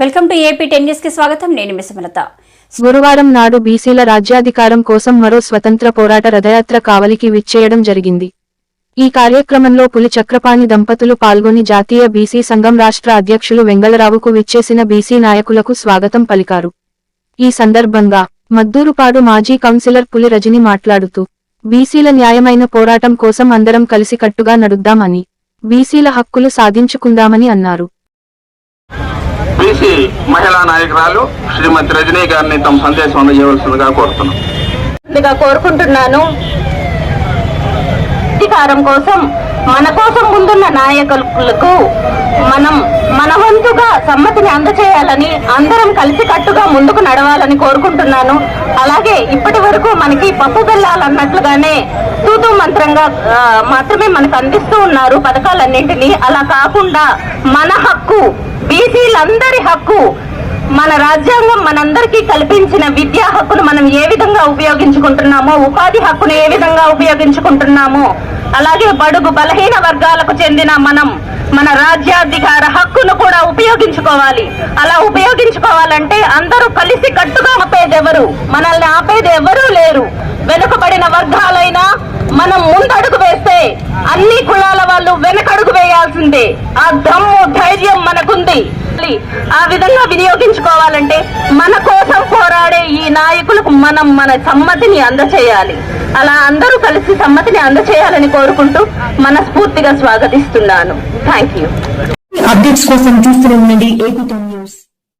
Welcome to AP ten న్యూస్కి స్వాగతం. నేను మిసమలత గురువారం నాడు బీసీల రాజ్యాధికారం కోసం మరో స్వతంత్ర పోరాట రథయాత్ర కావలికి విచ్చేయడం జరిగింది. ఈ కార్యక్రమంలో పులి చక్రపాణి దంపతులు పాల్గొని జాతీయ బీసీ సంఘం రాష్ట్ర అధ్యక్షులు వెంగళరావుకు విచ్చేసిన బీసీ నాయకులకు స్వాగతం పలికారు. ఈ సందర్భంగా మద్దూరుపాడు మాజీ కౌన్సిలర్ పులి రజని మాట్లాడుతూ బీసీల న్యాయమైన పోరాటం కోసం అందరం కలిసికట్టుగా నడుద్దామని బీసీల హక్కులు సాధించుకుందామని అన్నారు. బీసీ మహిళా నాయకురాలు శ్రీమతి రజనీ గారిని తమ సందేశం అందజేయవలసిందిగా కోరుతున్నాను కోరుకుంటున్నాను. అధికారం కోసం మన కోసం ముందున్న నాయకులకు మనం మన సమ్మతిని అందచేయాలని అందరం కలిసి కట్టుగా ముందుకు నడవాలని కోరుకుంటున్నాను. అలాగే ఇప్పటి వరకు మనకి పప్పు బెల్లాలన్నట్లుగానే తూతూ మంత్రంగా మాత్రమే మనకు అందిస్తూ ఉన్నారు పథకాలన్నింటినీ. అలా కాకుండా మన హక్కు బీసీలందరి హక్కు మన రాజ్యాంగం మనందరికీ కల్పించిన విద్యా హక్కును మనం ఏ విధంగా ఉపయోగించుకుంటున్నామో ఉపాధి హక్కును ఏ విధంగా ఉపయోగించుకుంటున్నామో అలాగే బడుగు బలహీన వర్గాలకు చెందిన మనం మన రాజ్యాధికార హక్కును కూడా ఉపయోగించుకోవాలి. అలా ఉపయోగించుకోవాలంటే అందరూ కలిసి కట్టుగా ఆపేది ఎవరు మనల్ని ఆపేది ఎవరూ లేరు. వెనుకబడిన వర్గాలైనా మనం ముందడుగు వేస్తే అన్ని కులాల వాళ్ళు వెనకడుగు వేయాల్సిందే. ఆ దమ్ము ధైర్యం మనకుంది. ఆ విధంగా వినియోగించుకోవాలంటే మన కోసం పోరాడే ఈ నాయకులకు మనం మన సమ్మతిని అందచేయాలి. అలా అందరూ కలిసి సమ్మతిని అందచేయాలని కోరుకుంటూ మనస్ఫూర్తిగా స్వాగతిస్తున్నాను. థ్యాంక్ యూ అప్డేట్స్ కోసం చూస్తూనే ఉండండి. AP news.